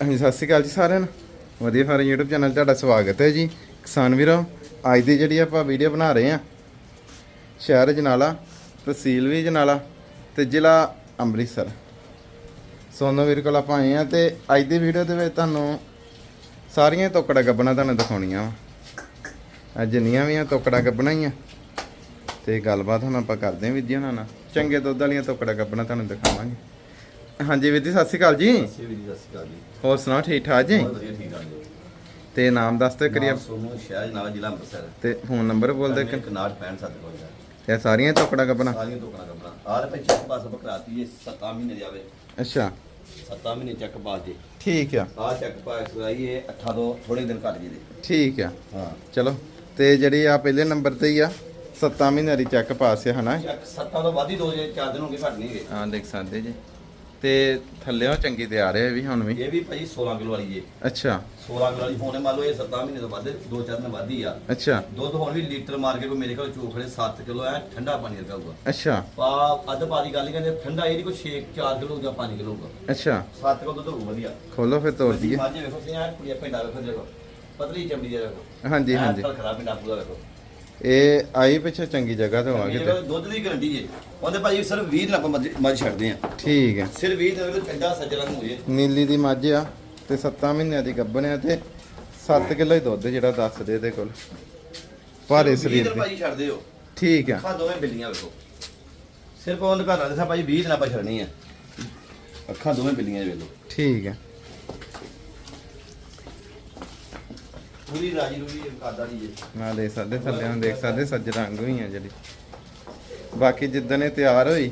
ਹਾਂਜੀ ਸਤਿ ਸ਼੍ਰੀ ਅਕਾਲ ਜੀ ਸਾਰਿਆਂ ਨੂੰ। ਵਧੀਆ ਫਾਰਮ YouTube ਚੈਨਲ 'ਤੇ ਤੁਹਾਡਾ ਸਵਾਗਤ ਹੈ ਜੀ। ਕਿਸਾਨ ਵੀਰੋ, ਅੱਜ ਦੀ ਜਿਹੜੀ ਆਪਾਂ ਵੀਡੀਓ ਬਣਾ ਰਹੇ ਹਾਂ, ਸ਼ਹਿਰ ਜਨਾਲਾ, ਤਹਿਸੀਲ ਵੀ ਜਨਾਲਾ ਤੇ ਜ਼ਿਲ੍ਹਾ ਅੰਮ੍ਰਿਤਸਰ। ਸੋਨੋ ਵੀਰ ਕੋਲ ਆਪਾਂ ਆਏ ਆ ਤੇ ਅੱਜ ਦੀ ਵੀਡੀਓ ਦੇ ਵਿੱਚ ਤੁਹਾਨੂੰ ਸਾਰੀਆਂ ਤੋਕੜਾ ਗੱਬਣਾ ਤੁਹਾਨੂੰ ਦਿਖਾਉਣੀਆਂ ਵਾ। ਜਿੰਨੀਆਂ ਵੀ ਆ ਤੋਕੜਾ ਗੱਬਣਾ ਹੀ ਆ। ਤੇ ਗੱਲਬਾਤ ਹੁਣ ਆਪਾਂ ਕਰਦੇ ਹਾਂ ਵੀਡੀਓ ਨਾਲ। ਚੰਗੇ ਦੁੱਧ ਵਾਲੀਆਂ ਤੋਕੜਾ ਗੱਬਣਾ ਤੁਹਾਨੂੰ ਦਿਖਾਵਾਂਗੇ। ਹਾਂਜੀ ਵੀਰ ਜੀ ਸਤਿ ਸ਼੍ਰੀ ਅਕਾਲ ਜੀ। ਸਤਿ ਸ਼੍ਰੀ ਅਕਾਲ ਜੀ ਹੋਰ ਸੁਣਾਓ ਠੀਕ ਠਾਕ ਜੀ? ਬਹੁਤ ਵਧੀਆ ਠੀਕ ਠਾਕ ਜੀ। ਤੇ ਨਾਮ ਦੱਸ ਤੇ ਕਰੀਏ ਸੋਨੂੰ ਸ਼ਹਿਰ ਨਾਲ ਜ਼ਿਲ੍ਹਾ ਅੰਮ੍ਰਿਤਸਰ। ਤੇ ਫੋਨ ਨੰਬਰ ਬੋਲ ਦੇ ਕਿ ਕਨਾਟ 65 ਕੋਲ ਦਾ ਤੇ ਸਾਰੀਆਂ ਤੋਕੜਾ ਗੱਬਣਾ ਸਾਰੀਆਂ ਤੋਂ ਕਣਾ ਕਪੜਾ ਆਹ ਪੇ ਚੈੱਕ ਪਾਸ ਬਕਰਾਤੀ ਇਹ 7 ਮਹੀਨੇ ਦੀ ਆਵੇ। ਅੱਛਾ। 7 ਮਹੀਨੇ ਚੈੱਕ ਪਾਸ ਦੇ। ਠੀਕ ਆ। ਆਹ ਚੈੱਕ ਪਾਸ ਕਰਾਈ ਇਹ 8 ਤੋਂ ਥੋੜੇ ਦਿਨ ਘੱਟ ਜੀ ਦੇ। ਠੀਕ ਆ। ਹਾਂ। ਚਲੋ ਤੇ ਜਿਹੜੀ ਆ ਪਹਿਲੇ ਨੰਬਰ ਤੇ ਹੀ ਆ 7 ਮਹੀਨਿਆਂ ਦੀ ਚੈੱਕ ਪਾਸ ਆ ਹਨਾ? ਚੈੱਕ 7 ਤੋਂ ਵੱਧ ਹੀ ਦੋ ਜੇ 4 ਦਿਨ ਹੋ ਗਏ ਘੱਟ ਨਹੀਂ ਗਏ। ਹਾਂ ਦੇਖ ਸਕਦੇ ਜੀ। ਤੇ ਥੱਲੇੋਂ ਚੰਗੀ ਤਿਆਰ ਹੈ ਵੀ ਹੁਣ ਵੀ? ਇਹ ਵੀ ਭਾਈ 16 ਕਿਲੋ ਵਾਲੀ ਜੇ। ਅੱਛਾ। 16 ਕਿਲੋ ਵਾਲੀ ਹੋਣੇ ਮੰਨ ਲਓ ਇਹ 7 ਮਹੀਨੇ ਤੋਂ ਵੱਧ ਦੋ ਚਾਰ ਦਿਨ ਵੱਧ ਹੀ ਆ। ਅੱਛਾ। ਦੁੱਧ ਹੁਣ ਵੀ ਲੀਟਰ ਮਾਰ ਕੇ ਕੋਈ ਮੇਰੇ ਕੋਲ ਚੋਖੜੇ 7 ਕਿਲੋ ਐ ਠੰਡਾ ਪਾਣੀ ਵਰਗਾ ਹੋਊਗਾ। ਅੱਛਾ। ਪਾ ਅੱਧ ਪਾਦੀ ਗੱਲ ਹੀ ਕਹਿੰਦੇ ਠੰਡਾ ਇਹ ਨਹੀਂ ਕੋਈ 6 4 ਕਿਲੋ ਜਾਂ 5 ਕਿਲੋ ਹੋਊਗਾ। ਅੱਛਾ। 7 ਕਿਲੋ ਦੁੱਧ ਹੋਊ ਵਧੀਆ। ਖੋਲੋ ਫਿਰ ਤੋੜ ਦਈਏ। ਮਾਝੇ ਵੇਖੋ ਤੇ ਯਾਰ ਕੁੜੀਆਂ ਪਿੰਡਾਂ ਵੇਖੋ ਦੇਖੋ। ਪਤਲੀ ਚਮੜੀ ਦੇ ਵੇਖੋ। ਹਾਂਜੀ ਹਾਂਜੀ। ਖਰਾਬ ਪਿੰਡਾਂ ਪੂਰਾ ਵੇਖੋ। ਇਹ ਆਈ ਪਿੱਛੇ ਚੰਗੀ ਜਗ੍ਹਾ ਤੇ ਹੋਵਾਂਗੇ ਮੇਰੇ ਤੇ। ਕੋਲ ਦੁੱਧ ਦੀ ਗਰੰਟੀ ਜੇ। ਉਹਦੇ ਭਾਈ ਸਿਰਫ 20 ਦਿਨ ਆਪਾਂ ਮੱਝ ਛੱਡਦੇ ਆ ਠੀਕ ਹੈ। ਸਿਰਫ 20 ਦਿਨ ਵਿੱਚ ਸੱਜਣਾ ਨੂੰ ਹੋਏ ਨੀਲੀ ਦੀ ਮੱਝ ਆ ਤੇ 7 ਮਹੀਨਿਆਂ ਦੀ ਗੱਭਣ ਆ ਤੇ 7 ਕਿਲੋ ਹੀ ਦੁੱਧ ਜਿਹੜਾ ਦੱਸਦੇ ਇਹਦੇ ਕੋਲ। ਭਾਰੇ ਸਿਰਫ 20 ਸਰੀਰ ਦੇ। ਭਾਈ ਛੱਡਦੇ ਹੋ। ਠੀਕ ਆ। ਅੱਖਾਂ ਦੋਵੇਂ ਬਿੱਲੀਆਂ ਵੇਖੋ। ਸਿਰਫ ਉਹਦੇ ਘਰ ਵਾਲੇ ਸਾਹਿਬ ਭਾਈ 20 ਦਿਨ ਆਪਾਂ ਛੱਡਣੀ ਆ। ਅੱਖਾਂ ਦੋਵੇਂ ਬਿੱਲੀਆਂ ਦੇ ਵੇਖੋ ਠੀਕ ਆ। ਪੂਰੀ ਰਾਜੀ ਰੂਜੀ ਕਰਦਾ ਨਹੀਂ ਜੇ ਨਾ ਦੇਖ ਸਕਦੇ ਥੱਲੇ ਨੂੰ ਦੇਖ ਸਕਦੇ ਸੱਜ ਰੰਗ ਹੋਈ ਆ ਜਿਹੜੀ। ਬਾਕੀ ਜਿੱਦਣ ਇਹ ਤਿਆਰ ਹੋਈ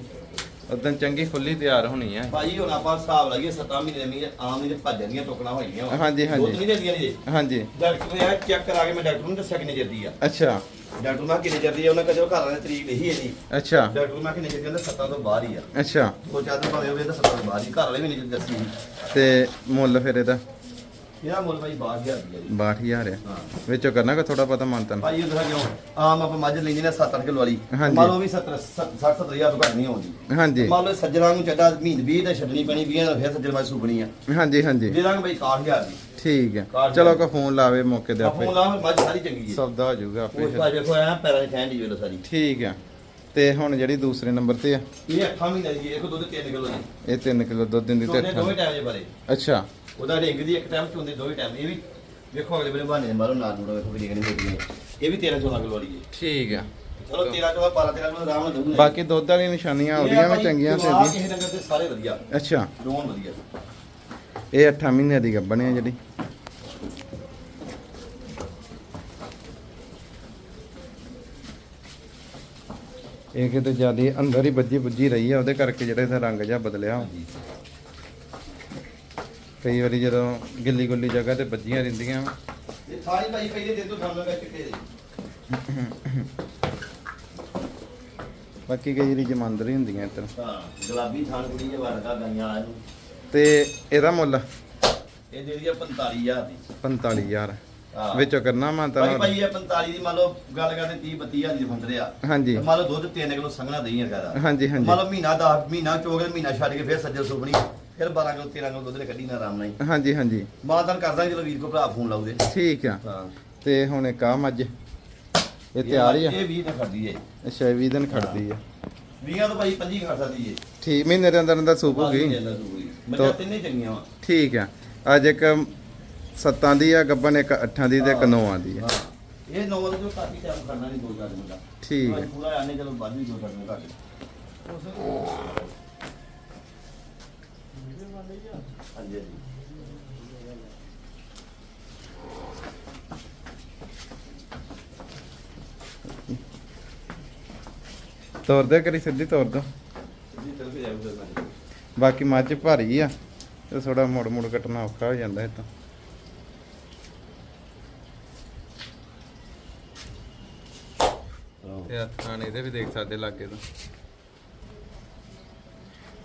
ਉਦੋਂ ਚੰਗੀ ਖੁੱਲੀ ਤਿਆਰ ਹੋਣੀ ਆ। ਭਾਈ ਹੁਣ ਆਪਾਂ ਹਿਸਾਬ ਲਾਈਏ 7 ਮਹੀਨੇ ਦੇ ਮਹੀਨੇ ਆਮ ਨਹੀਂ ਭੱਜਣ ਦੀਆਂ ਟੋਕਣਾ ਹੋਈਆਂ ਵਾਂ। ਹਾਂਜੀ, ਹਾਂਜੀ। ਦੁੱਧ ਨਹੀਂ ਦਿੰਦੀਆਂ ਜੀ ਹਾਂਜੀ। ਡਾਕਟਰ ਨੇ ਆ ਚੈੱਕ ਕਰਾ ਕੇ ਮੈਂ ਡਾਕਟਰ ਨੂੰ ਦੱਸਿਆ ਕਿੰਨੇ ਜਰਦੀ ਆ। ਅੱਛਾ। ਡਾਕਟਰ ਨੂੰ ਕਿੰਨੇ ਜਰਦੀ ਆ ਉਹਨਾਂ ਕਦੇ ਘਰ ਵਾਲੇ ਤਰੀਕ ਨਹੀਂ ਹੈ ਜੀ। ਅੱਛਾ। ਡਾਕਟਰ ਨੂੰ ਮੈਂ ਕਿੰਨੇ ਜਰਦੀ ਕਹਿੰਦਾ ਸੱਤਾਂ ਤੋਂ ਬਾਹਰ ਹੀ ਆ। ਅੱਛਾ। ਚਾਰ ਦਿਨ ਭਾਵੇਂ ਹੋਵੇ ਤਾਂ ਸੱਤਾਂ ਤੋਂ ਬਾਹਰ ਹੀ ਘਰ ਵਾਲੇ ਵੀ ਨਹੀਂ ਦੱਸੀ ਤੇ ਮੁੱਲ ਫਿਰ ਇਹਦਾ? ਇਹਦਾ ਮੁੱਲ ਭਾਈ 12000 ਰੁਪਇਆ ਜੀ। 62000 ਆ। ਹਾਂ। ਵਿੱਚੋਂ ਕਰਨਾ ਕੋ ਥੋੜਾ ਪਤਾ ਮੰਨਤਨ ਭਾਈ ਉਹ ਕਿਉਂ ਆਮ ਆਪਾਂ ਮੱਝ ਲੈਂਦੇ ਨੇ 7-8 ਕਿਲੋ ਵਾਲੀ। ਹਾਂਜੀ। ਮੰਨ ਲਓ ਵੀ 70 60-70000 ਤੋਂ ਘੱਟ ਨਹੀਂ ਆਉਂਦੀ। ਹਾਂਜੀ। ਮੰਨ ਲਓ ਸੱਜਣਾ ਨੂੰ ਚੱਡਾ ਮਹੀਨ 20 ਤਾਂ ਛੱਡਣੀ ਪੈਣੀ 20 ਦਾ ਫਿਰ ਸੱਜਣ ਬਾਈ ਸੁਪਣੀ ਆ। ਹਾਂਜੀ ਹਾਂਜੀ। ਦੇ ਦਾਂਗੇ ਭਾਈ 61000 ਦੀ। ਠੀਕ ਹੈ ਕਾਰਡ ਚਲੋ ਕੋ ਫੋਨ ਲਾਵੇ ਮੌਕੇ ਆ ਆਪੇ ਫੋਨ ਲਾ ਮੱਝ ਸਾਰੀ ਚੰਗੀ ਹੈ ਸੌਦਾ ਹੋ ਜਾਊਗਾ ਆਪੇ। ਉਸ ਫਿਰ। ਭਾਜ ਵੇਖੋ ਆ ਪੈਰਾਂ 'ਚ ਖੈਂਡ ਹੀ ਵੇਲੋ ਸਾਰੀ। ਠੀਕ ਹੈ ਤੇ ਹੁਣ ਜਿਹੜੀ ਦੂਸਰੇ ਨੰਬਰ ਤੇ ਆ। ਇਹ 8 ਮਹੀਨੇ ਦੀ ਹੈ, ਇੱਕ ਦੁੱਧ 3 ਕਿਲੋ ਦੀ ਇਹ 3 ਕਿਲੋ ਦੁੱਧ ਦਿੰਦੀ ਤੇ ਦੋਨੇ ਦੋਵੇਂ। ਟਾਈਮ ਦੇ ਬਾਰੇ। ਅੱਛਾ। ਉਹਦਾ ਡਿੰਗ ਦੀ ਇੱਕ ਟਾਈਮ ਚ ਹੁੰਦੀ ਦੋਵੇਂ ਟਾਈਮ ਇਹ ਵੀ। ਵੇਖੋ ਅਗਲੇ ਵੇਲੇ ਬਹਾਨੇ ਮਾਰੋ ਨਾਲ ਜੁੜੋ ਵੇਖੋ ਕਿੰਨੀ ਕਿੰਨੀ ਹੋਦੀ ਹੈ। ਇਹ ਵੀ 13 14 ਕਿਲੋ ਵਾਲੀ ਹੈ। ਠੀਕ ਹੈ ਚਲੋ 13 14 12 13 ਕਿਲੋ ਆਰਾਮ ਨਾਲ ਬਾਕੀ ਦੁੱਧ ਵਾਲੀ ਨਿਸ਼ਾਨੀਆਂ ਆਉਂਦੀਆਂ ਮੈਂ ਚੰਗੀਆਂ ਤੇ ਦੀ ਦੀ ਕਿਸੇ ਸਾਰੇ ਵਧੀਆ। ਅੱਛਾ। ਦੋਨ ਵਧੀਆ। ਇਹ 8 ਮਹੀਨਿਆਂ ਦੀ ਗੱਭਣ ਹੈ ਜਿਹੜੀ। ਇਹ ਕਿਤੇ ਜਿਆਦੀ ਅੰਦਰ ਹੀ ਵੱਜੀ ਬੁੱਝੀ ਰਹੀ ਆ ਉਹਦੇ ਕਰਕੇ ਜਿਹੜਾ ਇਹਦਾ ਰੰਗ ਜਿਹਾ ਬਦਲਿਆ। ਕਈ ਵਾਰੀ ਜਦੋਂ ਗਿੱਲੀ ਗੁੱਲੀ ਜਗ੍ਹਾ ਤੇ ਵੱਜੀਆਂ ਰਹਿੰਦੀਆਂ। ਇਹ ਸਾਰੀ ਭਾਈ ਪਹਿਲੇ ਦਿਨ ਤੋਂ ਲੱਗਾ ਚਿੱਟੇ ਦੇ ਬਾਕੀ ਕਈ ਵਾਰੀ ਜਮਾਂਦਰ ਹੀ ਹੁੰਦੀਆਂ ਇੱਧਰ। ਹਾਂ ਗੁਲਾਬੀ ਥਾਨ ਕੁੜੀ ਜੇ ਵਰਗਾ ਗਈਆਂ ਵਾਲਾ ਨੂੰ। ਤੇ ਇਹਦਾ ਮੁੱਲ ਇਹ ਦੇ ਦੀ 45000 ਦੀ। 45000 ਹਾਂ ਵਿੱਚੋਂ ਕਰਨਾ ਮੈਂ ਤਾਂ ਭਾਈ ਭਾਈ ਇਹ 45 ਦੀ ਮੰਨ ਲਓ ਗੱਲ ਕਰਦੇ 30 32000 ਦੀ ਫੰਡ ਰਿਆ ਹਾਂਜੀ। ਮੰਨ ਲਓ ਦੁੱਧ 3 ਕਿਲੋ ਸੰਘਣਾ ਦਹੀਂ ਹੈਗਾ ਦਾ ਹਾਂਜੀ ਹਾਂਜੀ। ਮੰਨ ਲਓ ਮਹੀਨਾ 10 ਮਹੀਨਾ ਚੋਗਲ ਮਹੀਨਾ ਛੱਡ ਕੇ ਫਿਰ ਸੱਜਲ ਸੁਪਣੀ ਫਿਰ 12 ਕਿਲੋ 13 ਕਿਲੋ ਦੁੱਧ ਨੇ ਕੱਢੀ ਨਾ ਆਰਾਮ ਨਾਲ ਹੀ। ਹਾਂਜੀ ਹਾਂਜੀ। ਮਾਤਾਨ ਕਰਦਾ ਜਦੋਂ ਵੀਰ ਕੋ ਭਰਾ ਫੋਨ ਲਾਉਦੇ। ਠੀਕ ਆ। ਹਾਂ। ਤੇ ਹੁਣ ਇੱਕ ਆ ਮੱਝ। ਇਹ ਤਿਆਰ ਹੀ ਆ। ਇਹ 20 ਦਿਨ ਖੜਦੀ ਏ। ਅੱਛਾ 20 ਦਿਨ ਖੜਦੀ ਆ 20 ਤੋਂ ਭਾਈ 25 ਖੜ ਸਕਦੀ ਏ। ਠੀਕ ਮਹੀਨੇ ਦੇ ਅੰਦਰ ਅੰਦਰ ਸੂਪ ਹੋ ਗਈ। ਮੈਂ ਤਿੰਨੇ ਚੰਗੀਆਂ ਵਾ। ਠੀਕ ਆ। ਅੱਜ ਇੱਕ ਸੱਤਾਂ ਦੀ ਆ ਗੱਬਨ ਇੱਕ ਅੱਠਾਂ ਦੀ ਤੇ ਇੱਕ ਨੌਆਂ ਦੀ ਆ। ਹਾਂ। ਇਹ ਨੋਵਲ ਜੋ ਕਾਫੀ ਟਾਈਮ ਕਰਨਾ ਨਹੀਂ ਦੋ ਚਾਰ ਦਿਨ ਦਾ। ਠੀਕ ਹਾਂ, ਪੂਰਾ ਆਨੇ ਚਲੋ ਬਾਅਦ ਵੀ ਦੋ ਚਾਰ ਦਿਨ ਹਾਂਜੀ ਹਾਂਜੀ। ਤੋਰ ਦੇ ਕਰੀ ਸਿੱਧੀ ਤੋਰ ਦੋ। ਜੀ ਚੱਲ ਕੇ ਬਾਕੀ ਮੱਝ ਭਾਰੀ ਆ ਤੇ ਥੋੜਾ ਮੁੜ ਮੁੜ ਕੱਟਣਾ ਔਖਾ ਹੋ ਜਾਂਦਾ ਇਹ ਤਾਂ। ਤੇ ਆ ਥਾਣੇ ਇਹਦੇ ਵੀ ਦੇਖ ਸਕਦੇ ਲਾਗੇ ਤੋਂ।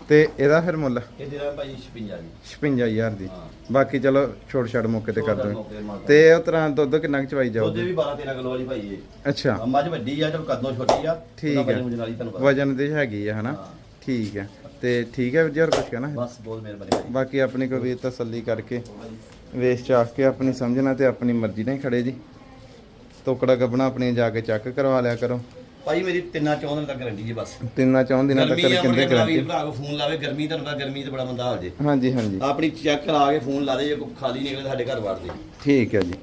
ਤੇ ਇਹਦਾ ਫਿਰ ਮੁੱਲ? ਇਹ ਦੇਣਾ ਭਾਈ 56 ਦੀ 56000 ਦੀ। ਹਾਂ। ਬਾਕੀ ਚਲੋ ਛੋੜ ਛੜ ਮੌਕੇ ਤੇ ਕਰ ਦੋ ਮੌਕੇ ਤੇ ਮਾਰ ਤੇ ਉਹ ਤਰ੍ਹਾਂ ਦੁੱਧ ਕਿੰਨਾ ਕੁ ਚਵਾਈ ਦੁੱਧ ਜਾਊਗੀ ਵੀ 12 13 ਕਿਲੋ ਵਾਲੀ ਭਾਈ ਇਹ। ਅੱਛਾ। ਮੱਝ ਵੱਡੀ ਆ ਚਲ ਕਦੋਂ ਛੋਟੀ ਆ। ਠੀਕ ਉਹਦਾ ਹੈ। ਵਜਨ ਵਜਨ ਵਾਲੀ ਤੁਹਾਨੂੰ ਪਤਾ। ਵਜਨ ਦੇ ਹੈਗੀ ਆ ਹਨਾ? ਹਾਂ। ਠੀਕ ਹੈ ਤੇ ਠੀਕ ਹੈ ਵੀਰ ਜੀ ਹੋਰ ਕੁਝ ਕਹਿਣਾ? ਬਸ ਬਹੁਤ ਮਿਹਰਬਾਨੀ ਬਾਕੀ ਆਪਣੀ ਕੋਈ ਵੀ ਤਸੱਲੀ ਕਰਕੇ ਵੇਚ ਚਾਖ ਕੇ ਆਪਣੀ ਸਮਝਣਾ ਤੇ ਆਪਣੀ ਮਰਜ਼ੀ ਨਾਲ ਹੀ ਖੜੇ ਜੀ। ਤੋਕੜਾ ਗੱਬਣਾ ਆਪਣੀ ਜਾ ਕੇ ਚੈੱਕ ਕਰਵਾ ਲਿਆ ਕਰੋ। ਭਾਈ ਮੇਰੀ ਤਿੰਨਾਂ ਚੌਂ ਦਿਨ ਤੱਕ ਗਰੰਟੀ ਜੀ ਬਸ। ਤਿੰਨਾਂ ਚੌਂ ਦਿਨਾਂ ਤੱਕ ਗਰਮੀ ਆ ਮੁੜ ਕਹਿੰਦੇ ਕੇ ਗਰੰਟੀ ਵੀਰ ਭਰਾ ਕੋ ਫੋਨ ਲਾਵੇ ਗਰਮੀ ਤੁਹਾਨੂੰ ਪਤਾ ਗਰਮੀ ਤੇ ਬੜਾ ਮੰਦਾ ਹਾਲ ਜੇ। ਹਾਂਜੀ ਹਾਂਜੀ। ਆਪਣੀ ਚੈੱਕ ਕਰਾ ਕੇ ਫੋਨ ਲਾ ਦੇ ਜੇ ਕੋਈ ਖਾਲੀ ਨਿਕਲੇ ਸਾਡੇ ਘਰ ਵੜ ਦੇ। ਠੀਕ ਹੈ ਜੀ।